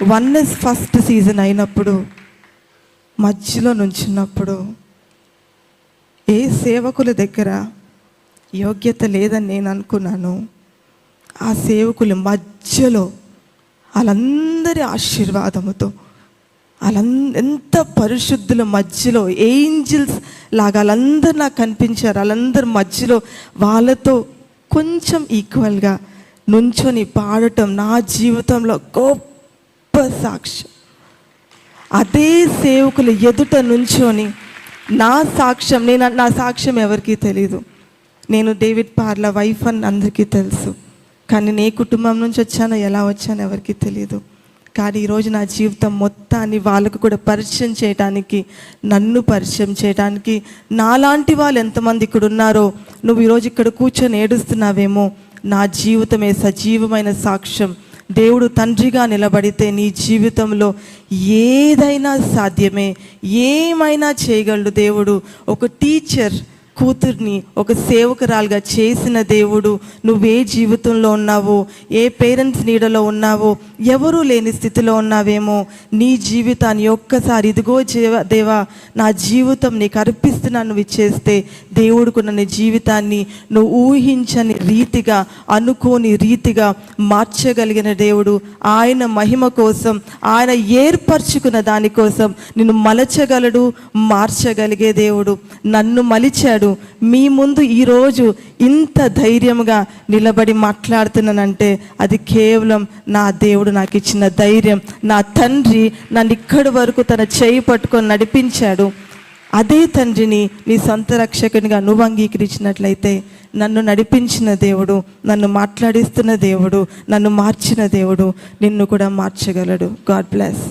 Oneness first season అయినప్పుడు మధ్యలో నుంచున్నప్పుడు ఏ సేవకుల దగ్గర యోగ్యత లేదని నేను అనుకున్నాను ఆ సేవకుల మధ్యలో వాళ్ళందరి ఆశీర్వాదముతో వాళ్ళంద ఎంత పరిశుద్ధుల మధ్యలో ఏంజిల్స్ లాగా వాళ్ళందరూ నాకు కనిపించారు వాళ్ళందరి మధ్యలో వాళ్ళతో కొంచెం ఈక్వల్గా నుంచొని పాడటం నా జీవితంలో గొప్ప సాక్ష్యం అదే సేవకుల ఎదుట నుంచొని నా సాక్ష్యం నేను నా సాక్ష్యం ఎవరికీ తెలీదు. నేను డేవిడ్ పార్ల వైఫ్ అని అందరికీ తెలుసు. కానీ నే కుటుంబం నుంచి వచ్చానో ఎలా వచ్చానో ఎవరికీ తెలియదు కానీ ఈరోజు నా జీవితం మొత్తాన్ని వాళ్ళకు కూడా పరిచయం చేయడానికి నన్ను పరిచయం చేయడానికి నాలాంటి వాళ్ళు ఎంతమంది ఇక్కడ ఉన్నారో నువ్వు ఈరోజు ఇక్కడ కూర్చొని ఏడుస్తున్నావేమో నా జీవితమే సజీవమైన సాక్ష్యం. దేవుడు తండ్రిగా నిలబడితే నీ జీవితంలో ఏదైనా సాధ్యమే. ఏమైనా చేయగలడు దేవుడు. ఒక టీచర్ కూతుర్ని ఒక సేవకురాలుగా చేసిన దేవుడు నువ్వే జీవితంలో ఉన్నావో ఏ పేరెంట్స్ నీడలో ఉన్నావో ఎవరూ లేని స్థితిలో ఉన్నావేమో నీ జీవితాన్ని ఒక్కసారి ఇదిగో జీవ దేవా నా జీవితం నీకు అర్పిస్తున్నాను నువ్వు ఇచ్చేస్తే దేవుడుకు నన్ను జీవితాన్ని నువ్వు ఊహించని రీతిగా అనుకోని రీతిగా మార్చగలిగిన దేవుడు ఆయన మహిమ కోసం ఆయన ఏర్పరచుకున్న దానికోసం నిన్ను మలచగలడు మార్చగలిగే దేవుడు. నన్ను మలిచాడు మీ ముందు ఈరోజు ఇంత ధైర్యంగా నిలబడి మాట్లాడుతున్నానంటే అది కేవలం నా దేవుడు నాకు ఇచ్చిన ధైర్యం. నా తండ్రి నన్ను ఇక్కడి వరకు తన చేయి పట్టుకొని నడిపించాడు. అదే తండ్రిని నీ సొంత రక్షకునిగా నువ్వు అంగీకరించినట్లయితే నన్ను నడిపించిన దేవుడు నన్ను మాట్లాడిస్తున్న దేవుడు నన్ను మార్చిన దేవుడు నిన్ను కూడా మార్చగలడు. God bless